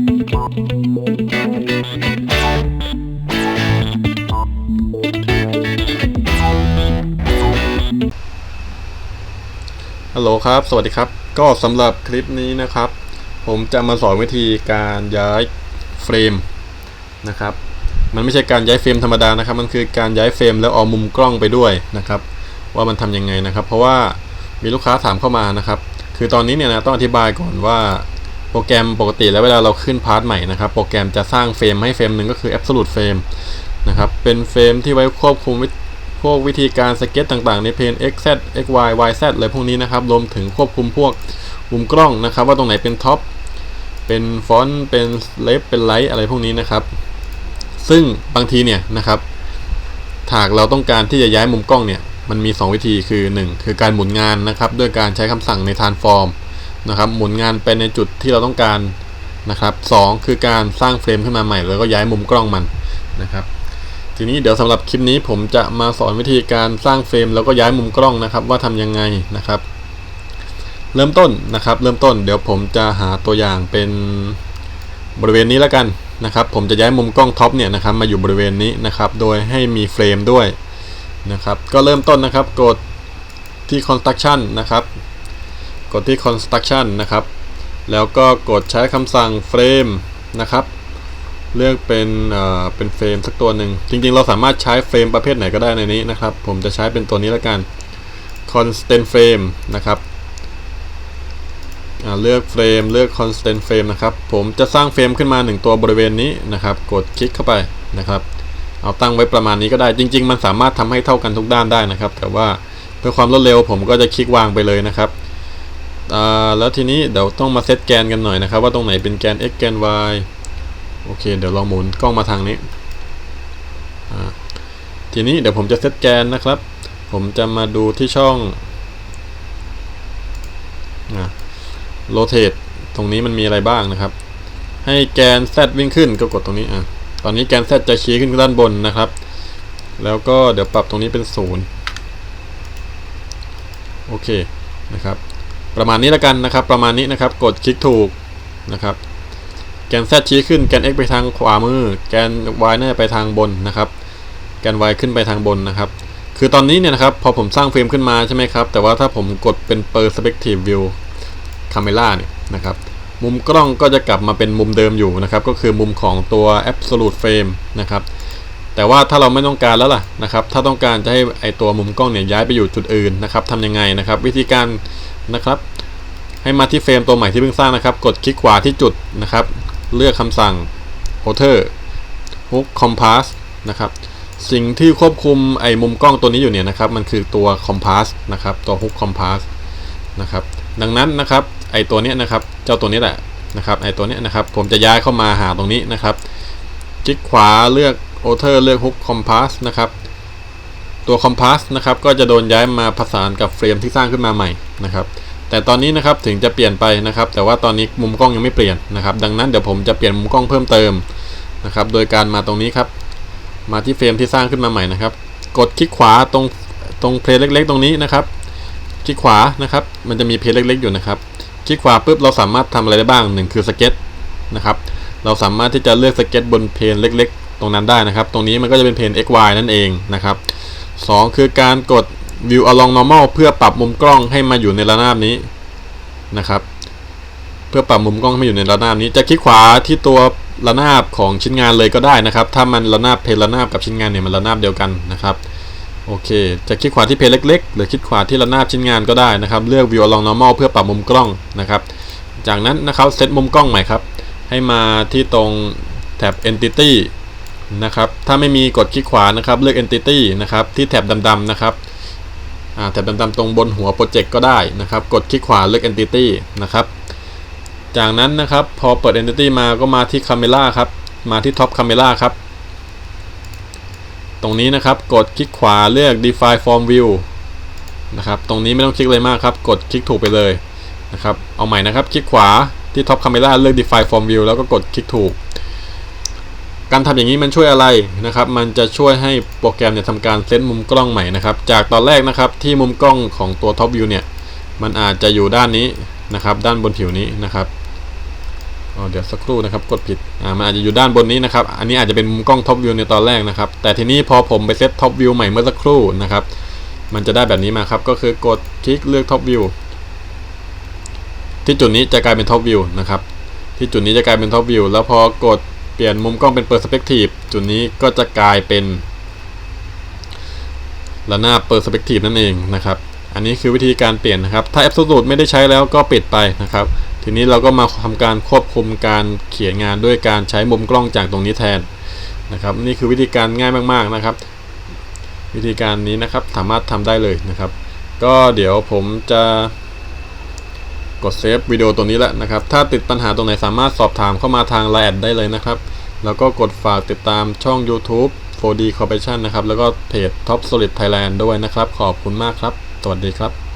ฮัลโหลครับ สวัสดีครับ ก็สำหรับคลิปนี้นะครับ ผมจะมาสอนวิธีการย้ายเฟรมนะครับ มันไม่ใช่การย้ายเฟรมธรรมดานะครับ มันคือการย้ายเฟรมแล้วเอามุมกล้องไปด้วยนะครับ ว่ามันทำยังไงนะครับ เพราะว่ามีลูกค้าถามเข้ามานะครับ คือตอนนี้เนี่ยนะต้องอธิบายก่อนว่า โปรแกรมปกติแล้วเวลาเราขึ้นพาร์ทใหม่นะครับ โปรแกรมจะสร้างเฟรมให้เฟรมหนึ่งก็คือ absolute frame นะครับ เป็นเฟรมที่ไว้ควบคุมพวกวิธีการสเก็ตต่างๆ ในเพน x z x y y z อะไรพวกนี้นะครับ รวมถึงควบคุมพวกมุมกล้องนะครับ ว่าตรงไหนเป็นท็อป เป็นฟอนต์ เป็นเลฟเป็นไลท์อะไรพวกนี้นะครับ ซึ่งบางทีเนี่ยนะครับหากเราต้องการที่จะย้ายมุมกล้องเนี่ย มันมี 2 วิธีคือ 1 คือการหมุนงานนะครับ ด้วยการใช้คำสั่งในทา นะครับ หมุนงานไปในจุดที่เราต้องการนะครับสคือการสร้างเฟรมขึ้นมาใหม่ แล้วก็ย้ายมุมกล้องมันนะครับ ทีนี้เดี๋ยวสำหรับคลิปนี้ผมจะมาสอนวิธีการสร้างเฟรมแล้วก็ย้ายมุมกล้องนะครับ ว่าทำยังไงนะครับ เริ่มต้นนะครับ เริ่มต้น เดี๋ยวผมจะหาตัวอย่างเป็นบริเวณนี้แล้วกันนะครับ ผมจะย้ายมุมกล้องท็อปเนี่ยนะครับ มาอยู่บริเวณนี้นะครับ โดยให้มีเฟรมด้วยนะครับ ก็เริ่มต้นนะครับ กดที่ construction นะครับ กดที่ construction นะครับ แล้วก็กดใช้คำสั่งเฟรมนะครับ เลือกเป็นเอ่อเป็นเฟรมสักตัวหนึ่ง จริงๆ เราสามารถใช้เฟรมประเภทไหนก็ได้ในนี้นะครับ ผมจะใช้เป็นตัวนี้แล้วกัน constant frame นะครับเลือกเฟรมเลือก constant frame นะครับ ผมจะสร้างเฟรมขึ้นมา 1 ตัวบริเวณนี้นะครับ กดคลิกเข้าไปนะครับ เอาตั้งไว้ประมาณนี้ก็ได้ จริง ๆ มันสามารถทำให้เท่ากันทุกด้านได้นะครับ แต่ว่าเพื่อความรวดเร็วผมก็จะคลิกวางไปเลยนะครับ อ่าแล้วทีนี้เดี๋ยวต้องมาเซตแกนกันหน่อยนะครับ ว่าตรงไหนเป็นแกน x แกน y โอเค เดี๋ยวลองหมุนกล้องมาทางนี้ทีนี้เดี๋ยวผมจะเซตแกนนะครับ ผมจะมาดูที่ช่องโรเตทตรงนี้มันมีอะไรบ้างนะครับ ให้แกน z วิ่งขึ้นก็กดตรงนี้อะตอนนี้แกน z จะชี้ขึ้นด้านบนนะครับ แล้วก็เดี๋ยวปรับตรงนี้เป็นศูนย์โอเคนะครับ ประมาณนี้แล้วกันนะครับ ประมาณนี้นะครับ กดคลิกถูกนะครับ แกน z ชี้ขึ้น แกน x ไปทางขวามือ แกน y น่าจะไปทางบนนะครับ แกน y ขึ้นไปทางบนนะครับ คือตอนนี้เนี่ยนะครับ พอผมสร้างเฟรมขึ้นมาใช่ไหมครับ แต่ว่าถ้าผมกดเป็น perspective view camera เนี่ยนะครับ มุมกล้องก็จะกลับมาเป็นมุมเดิมอยู่นะครับ ก็คือมุมของตัว absolute frame นะครับแต่ว่าถ้าเราไม่ต้องการแล้วล่ะนะครับ ถ้าต้องการจะให้ไอตัวมุมกล้องเนี่ยย้ายไปอยู่จุดอื่นนะครับทำยังไงนะครับ วิธีการ นะครับ ให้มาที่เฟรมตัวใหม่ที่เพิ่งสร้างนะครับ กดคลิกขวาที่จุดนะครับ เลือกคำสั่ง Alter Hook Compass นะครับสิ่งที่ควบคุมไอ้มุมกล้องตัวนี้อยู่เนี่ยนะครับ มันคือตัว Compass นะครับ ตัว Hook Compass นะครับ ดังนั้นนะครับ ไอ้ตัวเนี้ยนะครับ เจ้าตัวนี้แหละนะครับ ไอ้ตัวเนี้ยนะครับ ผมจะย้ายเข้ามาหาตรงนี้นะครับ คลิกขวาเลือก Alter เลือก Hook Compass นะครับ ตัว Compass นะครับก็จะโดนย้ายมาผสานกับเฟรมที่สร้างขึ้นมาใหม่นะครับแต่ตอนนี้นะครับถึงจะเปลี่ยนไปนะครับ แต่ว่าตอนนี้มุมกล้องยังไม่เปลี่ยนนะครับ ดังนั้นเดี๋ยวผมจะเปลี่ยนมุมกล้องเพิ่มเติมนะครับ โดยการมาตรงนี้ครับ มาที่เฟรมที่สร้างขึ้นมาใหม่นะครับ กดคลิกขวาตรงตรงเพลย์เล็ก ๆ ตรงนี้นะครับ คลิกขวานะครับ มันจะมีเพลย์เล็ก ๆ อยู่นะครับ คลิกขวาปุ๊บเราสามารถทำอะไรได้บ้างหนึ่งคือสเก็ตนะครับ เราสามารถที่จะเลือกสเก็ตบนเพลนเล็ก ๆ ตรงนั้นได้นะครับ ตรงนี้มันก็จะเป็นเพลน xy นั่นเองนะครับ สองคือการกด view along normal เพื่อปรับมุมกล้องให้มาอยู่ในระนาบนี้นะครับ เพื่อปรับมุมกล้องให้มาอยู่ในระนาบนี้ จะคลิกขวาที่ตัวระนาบของชิ้นงานเลยก็ได้นะครับ ถ้ามันระนาบเพลระนาบกับชิ้นงานเนี่ยมันระนาบเดียวกันนะครับโอเค จะคลิกขวาที่เพลเล็ก ๆ หรือคลิกขวาที่ระนาบชิ้นงานก็ได้นะครับ เลือก view along normal เพื่อปรับมุมกล้องนะครับ จากนั้นนะครับเซตมุมกล้องใหม่ครับ ให้มาที่ตรงแท็บ entity นะครับ ถ้าไม่มีกดคลิกขวานะครับ เลือก entity นะครับ ที่แท็บดำๆนะครับแท็บดำๆตรงบนหัวโปรเจกต์ก็ได้นะครับ กดคลิกขวาเลือก entity นะครับ จากนั้นนะครับ พอเปิด entity มาก็มาที่ camera ครับ มาที่ top camera ครับ ตรงนี้นะครับ กดคลิกขวาเลือก define form view นะครับ ตรงนี้ไม่ต้องคลิกเลยมากครับ กดคลิกถูกไปเลยนะครับ เอาใหม่นะครับ คลิกขวาที่ top camera เลือก define form view แล้วก็กดคลิกถูก การทำอย่างนี้มันช่วยอะไรนะครับ มันจะช่วยให้โปรแกรมเนี่ยทำการเซตมุมกล้องใหม่นะครับ จากตอนแรกนะครับที่มุมกล้องของตัว top view เนี่ย มันอาจจะอยู่ด้านนี้นะครับ ด้านบนผิวนี้นะครับเดี๋ยวสักครู่นะครับกดผิดอ่ามันอาจจะอยู่ด้านบนนี้นะครับ อันนี้อาจจะเป็นมุมกล้องท็อปวิวในตอนแรกนะครับ แต่ทีนี้พอผมไปเซตท็อปวิวใหม่เมื่อสักครู่นะครับ มันจะได้แบบนี้มาครับ ก็คือกดคลิกเลือกท็อปวิวที่จุดนี้จะกลายเป็นท็อปวิวนะครับ ที่จุดนี้จะกลายเป็นท็อปวิวแล้วพอกด ปลี่ยนมุมกล้องเป็นเปอร์สเปกทีฟจุดนี้ก็จะกลายเป็นระนาบเปอร์สเปกทีฟนั่นเองนะครับ อันนี้คือวิธีการเปลี่ยนนะครับ ถ้า Absolute ไม่ได้ใช้แล้วก็ปิดไปนะครับ ทีนี้เราก็มาทำการควบคุมการเขียนงานด้วยการใช้มุมกล้องจากตรงนี้แทนนะครับ นี่คือวิธีการง่ายมากๆนะครับ วิธีการนี้นะครับสามารถทำได้เลยนะครับ ก็เดี๋ยวผมจะกดเซฟวิดีโอตัวนี้แหละนะครับ ถ้าติดปัญหาตรงไหนสามารถสอบถามเข้ามาทางไลน์ได้เลยนะครับ แล้วก็กดฝากติดตามช่อง YouTube 4D Corporation นะครับ แล้วก็เพจ Top Solid Thailand ด้วยนะครับ ขอบคุณมากครับ สวัสดีครับ